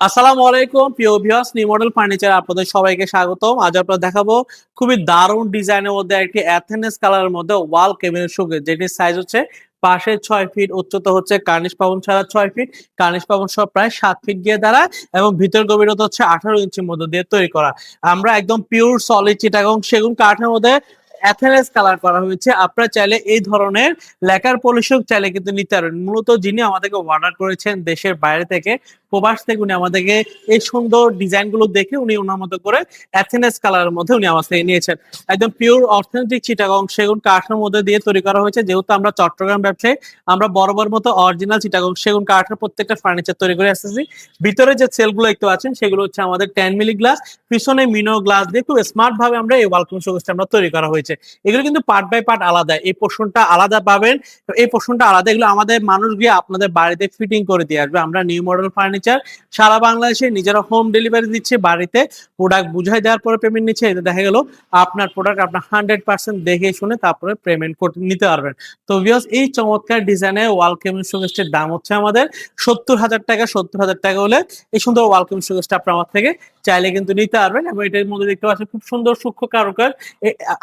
আসসালামু আলাইকুম, প্রিয় ভিউয়ার্স নিউ মডেল ফার্নিচার আপনাদের সবাইকে স্বাগতম। আজ আপনারা দেখাবো খুবই দারুণ ডিজাইনের মধ্যে একটি অ্যাথেনেস কালারের মধ্যে ওয়াল কেবিনেট শোকেস যেটির সাইজ হচ্ছে পাশে ছয় ফিট উচ্চতা হচ্ছে কার্নিশ পাবন ছাড়া ছয় ফিট কার্নিশ পাবন সব প্রায় সাত ফিট গিয়ে দাঁড়ায় এবং ভিতর গভীরতা হচ্ছে আঠারো ইঞ্চির মধ্যে দিয়ে তৈরি করা। আমরা একদম পিওর সলিড চিটাগং সেগুন কাঠের মধ্যে অ্যাথেনেস কালার করা হয়েছে। আপনারা চাইলে এই ধরনের লেকার পলিশক চাইলে কিন্তু নিতে পারবেন মূলত যিনি আমাদেরকে অর্ডার করেছেন দেশের বাইরে থেকে প্রবাস থেকে উনি আমাদেরকে এই সুন্দর ডিজাইনগুলো দেখে উনি ওনার মতো করে অ্যাথেনেস কালারের মধ্যে উনি আমার থেকে নিয়েছেন। একদম পিওর অর্থনৈতিক চিটাগং সেগুন কাঠের মধ্যে দিয়ে তৈরি করা হয়েছে। যেহেতু আমরা চট্টগ্রাম ব্যবসায়ী, আমরা বরাবর মতো অরিজিনাল চিটাগং সেগুন কাঠের প্রত্যেকটা ফার্নিচার তৈরি করে আসতেছি ভিতরে যে সেলগুলো দেখতে পাচ্ছেন, সেগুলো হচ্ছে আমাদের টেন মিলি গ্লাস পিছনে মিনো গ্লাস দিয়ে খুব স্মার্ট ভাবে আমরা এই ওয়ালকুম শোকেসটা আমরা তৈরি করা হয়েছে। এগুলো কিন্তু পার্ট বাই পার্ট আলাদা। এই পোর্শনটা আলাদা পাবেন। এই পোর্শনটা আলাদা। এগুলো আমাদের মানুষ গিয়ে আপনাদের বাড়িতে ফিটিং করে দিয়ে আসবে। আমরা নিউ মডেল ফার্নিচার সারা বাংলাদেশে নিজেরা হোম ডেলিভারি দিচ্ছে, বাড়িতে প্রোডাক্ট বুঝাই দেওয়ার পরে পেমেন্ট নিচ্ছে এতে দেখা গেল আপনার প্রোডাক্ট আপনার হান্ড্রেড পার্সেন্ট দেখে শুনে তারপরে পেমেন্ট নিতে পারবেন। তো ভিওস এই চমৎকার ডিজাইনের ওয়াল কেমিং শোকেসটির দাম হচ্ছে আমাদের সত্তর হাজার টাকা, সত্তর হাজার টাকা হলে এই সুন্দর ওয়াল কেমিং আপনার আমার থেকে চাইলে কিন্তু নিতে পারবেন এবং এটার মধ্যে দেখতে পাচ্ছেন খুব সুন্দর সূক্ষ্ম কারুকাজ।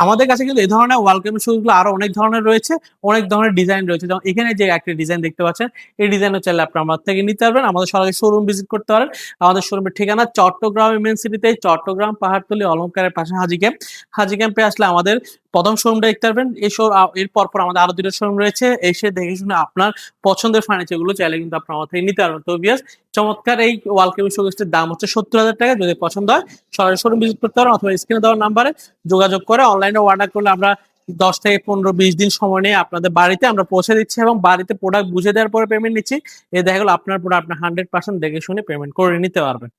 আমাদের কাছে কিন্তু এই ধরনের ওয়ালকাম শুজগুলো আরও অনেক ধরনের রয়েছে, অনেক ধরনের ডিজাইন রয়েছে। যেমন এখানে যে একটা ডিজাইন দেখতে পাচ্ছেন, এই ডিজাইন চাইলে আপনি আমার থেকে নিতে পারবেন। আমাদের সরাসরি শোরুম ভিজিট করতে পারেন। আমাদের শোরুমের ঠিকানা চট্টগ্রাম এমএন সিটিতে চট্টগ্রাম পাহাড়তলি অলঙ্কারের পাশে হাজি ক্যাম্প। হাজি ক্যাম্পে আসলে আমাদের প্রথম শোরুমটা দেখতে পারবেন। এই শোর এর পর পর আমাদের আরও দুটো শোরুম রয়েছে। এসে দেখে শুনে আপনার পছন্দের ফার্নিচারগুলো চাইলে কিন্তু আপনার থেকে নিতে পারবেন। তো বিয়াস চমৎকার এই ওয়াল কেবিন শোকেসটির দাম হচ্ছে সত্তর হাজার টাকা। যদি পছন্দ হয়, সরাসরি শোরুম ভিজিট করতে পারেন অথবা স্ক্রিনে দেওয়ার নাম্বারে যোগাযোগ করে অনলাইনে অর্ডার করলে আমরা দশ থেকে পনেরো, বিশ দিন সময় নিয়ে আপনাদের বাড়িতে আমরা পৌঁছে দিচ্ছি এবং বাড়িতে প্রোডাক্ট বুঝে দেওয়ার পরে পেমেন্ট নিচ্ছি। এ দেখা গেলো আপনার প্রোডাক্ট আপনার হান্ড্রেড পার্সেন্ট দেখে শুনে পেমেন্ট করে নিতে পারবেন।